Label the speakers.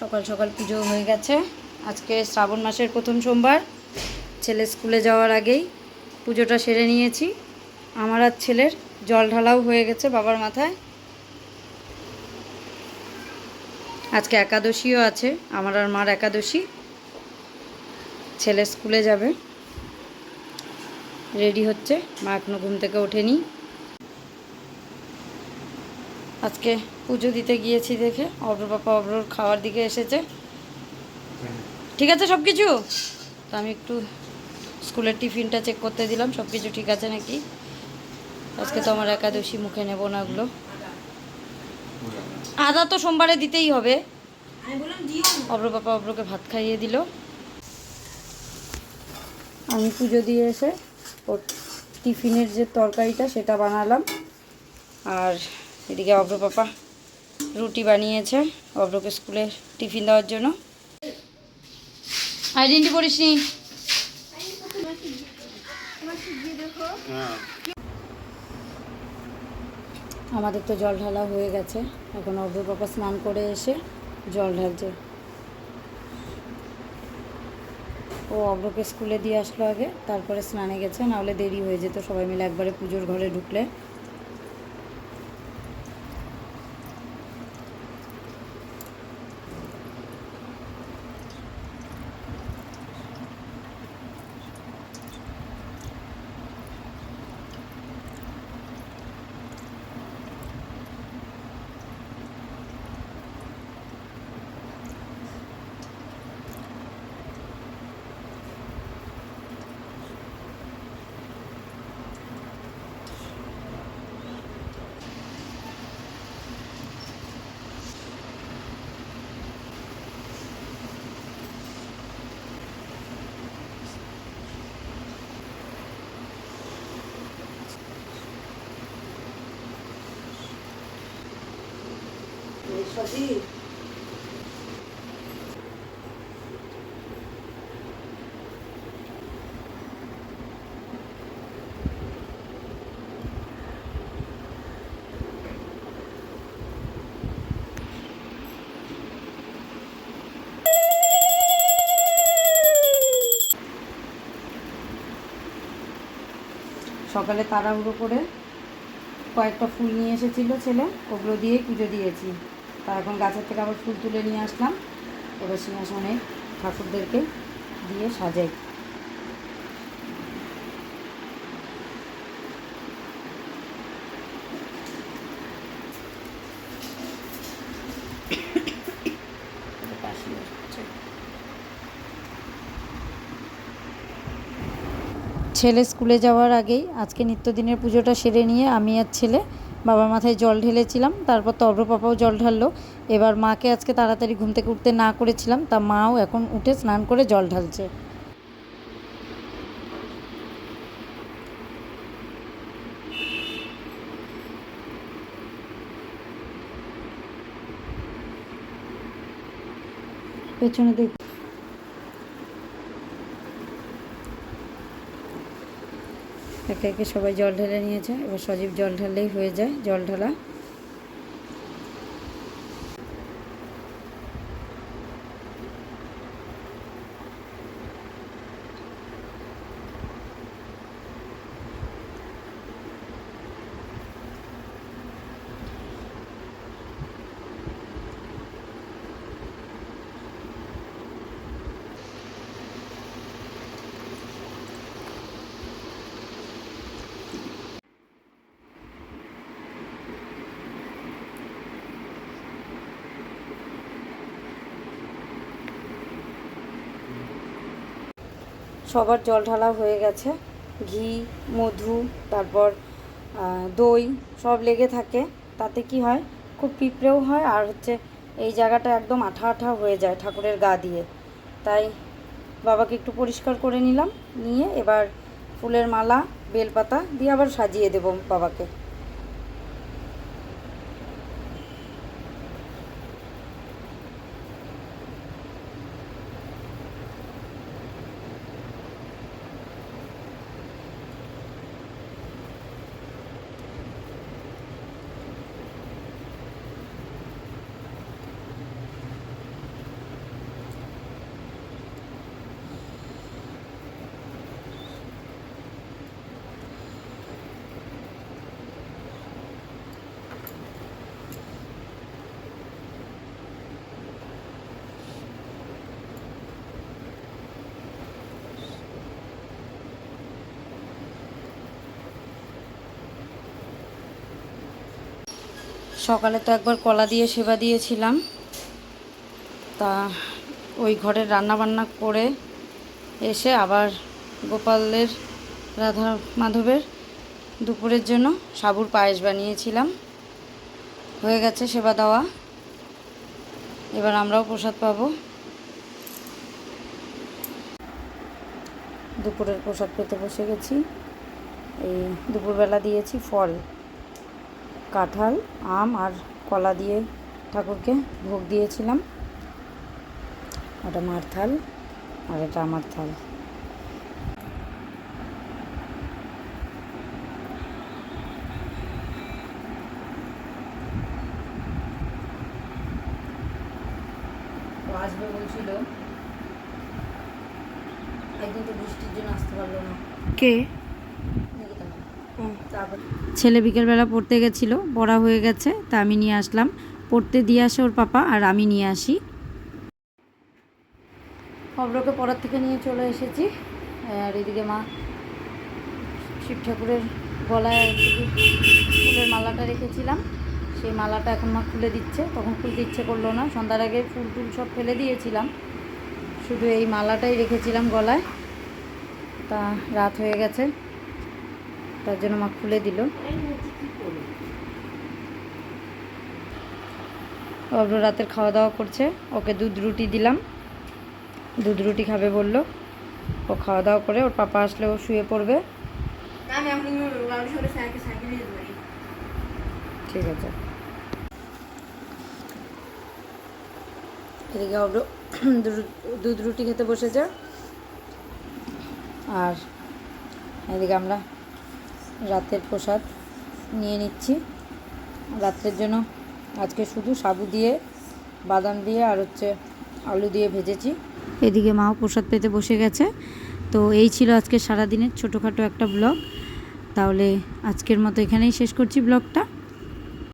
Speaker 1: সকাল সকাল পুজো হয়ে গেছে। আজকে শ্রাবণ মাসের প্রথম সোমবার। ছেলে স্কুলে যাওয়ার আগেই পুজোটা সেরে নিয়েছি। আমার আর ছেলের জল ঢালাও হয়ে গেছে বাবার মাথায়। আজকে একাদশীও আছে, আমার আর মার একাদশী। ছেলে স্কুলে যাবে। রেডি হচ্ছে, মা এখনও ঘুম থেকে ওঠেনি। আজকে পুজো দিতে গিয়েছি দেখে। অব্র পাপা অব্রর খাওয়ার দিকে এসেছে। ঠিক আছে সব কিছু তো আমি একটু স্কুলের টিফিনটা চেক করতে দিলাম সব কিছু ঠিক আছে নাকি? আজকে তো আমার একাদশী, মুখে নেব না ওগুলো। আদা তো সোমবারে দিতেই হবে। অব্র পাপা অব্রকে ভাত খাইয়ে দিল। আমি পুজো দিয়ে এসে ওর টিফিনের যে তরকারিটা সেটা বানালাম। আর এদিকে অব্র পাপা রুটি বানিয়েছে অব্রকে স্কুলে টিফিন দেওয়ার জন্য। আইডেন্টি পড়িস নি? আমাদের তো জল ঢালা হয়ে গেছে। এখন অব্র পাপা স্নান করে এসে জল ঢালছে। ও অব্রকে স্কুলে দিয়ে আসলো আগে, তারপরে স্নানে গেছে, নাহলে দেরি হয়ে যেত সবাই মিলে একবারে পুজোর ঘরে ঢুকলে। সকালে তাড়াহুড়ো করে কয়েকটা ফুল নিয়ে এসেছিল ছেলে ওগুলো দিয়ে পুজো দিয়েছি। তা এখন গাছের থেকে আবার ফুল তুলে নিয়ে আসলাম। এবার সিংহাসনে ঠাকুরদেরকে দিয়ে সাজাই। ছেলে স্কুলে যাওয়ার আগেই আজকে নিত্যদিনের পুজোটা সেরে নিয়ে আমি আর ছেলে বাবার মাথায় জল ঢেলেছিলাম, তারপর তো অব্র পাপাও জল ঢাললো। এবার মাকে আজকে তাড়াতাড়ি ঘুম থেকে উঠতে না করেছিলাম, তা মাও এখন উঠে স্নান করে জল ঢালছে। পেছনে দেখ একে একে সবাই জল ঢেলে নিয়েছে। এবার সজীব জল ঢাললেই হয়ে যায় জল ঢালা। সবার জল ঢালা হয়ে গেছে। ঘি, মধু, তারপর দই সব লেগে থাকে। তাতে কি হয়? খুব পিঁপড়েও হয় আর হচ্ছে এই জায়গাটা একদম আঠা আঠা হয়ে যায় ঠাকুরের গা দিয়ে। তাই বাবাকে একটু পরিষ্কার করে নিলাম, নিয়ে এবার ফুলের মালা, বেলপাতা দিয়ে আবার সাজিয়ে দেবো বাবাকে। সকালে তো একবার কলা দিয়ে সেবা দিয়েছিলাম। তা ওই ঘরের রান্না বান্না করে এসে আবার গোপালের রাধা মাধবের দুপুরের জন্য সাবুর পায়েস বানিয়েছিলাম। হয়ে গেছে সেবা দেওয়া। এবার আমরাও প্রসাদ পাবো। দুপুরের প্রসাদ পেতে বসে গেছি। এই দুপুরবেলা দিয়েছি ফল। কাঁঠাল আম আর কলা দিয়ে ঠাকুরকে ভোগ দিয়েছিলাম। ওটা মার থাল আর এটা আমার থাল ও আসবে বলছিল। একদিন তো বৃষ্টির জন্য আসতে পারল না।
Speaker 2: কে?
Speaker 1: ছেলে বিকেলবেলা পড়তে গেছিল, পড়া হয়ে গেছে, তা আমি নিয়ে আসলাম। পড়তে দিয়ে আসে ওর পাপা, আর আমি নিয়ে আসি। খবরকে পড়ার থেকে নিয়ে চলে এসেছি। আর এদিকে মা শিব ঠাকুরের গলায় ফুলের মালাটা রেখেছিলাম। সেই মালাটা এখন মা খুলে দিচ্ছে, তখন খুলতে ইচ্ছে করল না। সন্ধ্যার আগে ফুল টুল সব ফেলে দিয়েছিলাম। শুধু এই মালাটাই রেখেছিলাম গলায়। তা রাত হয়ে গেছে। তার জন্য মা খুলে দিল। অব্র রাতের খাওয়া দাওয়া করছে। ওকে দুধ রুটি দিলাম। দুধ রুটি খাবে বলল। ও খাওয়া দাওয়া করে, ওর পাপা আসলে ও শুয়ে পড়বে। ঠিক আছে। এদিকে অব্র দুধ রুটি খেতে বসেছে। আর এদিকে আমরা রাতের প্রসাদ নিয়ে নিচ্ছি। রাত্রের জন্য আজকে শুধু সাবু দিয়ে, বাদাম দিয়ে আর হচ্ছে আলু দিয়ে ভেজেছি। এদিকে মাও প্রসাদ পেতে বসে গেছে। তো এই ছিল আজকে সারাদিনের ছোটোখাটো একটা ব্লগ। তাহলে আজকের মতো এখানেই শেষ করছি ব্লগটা।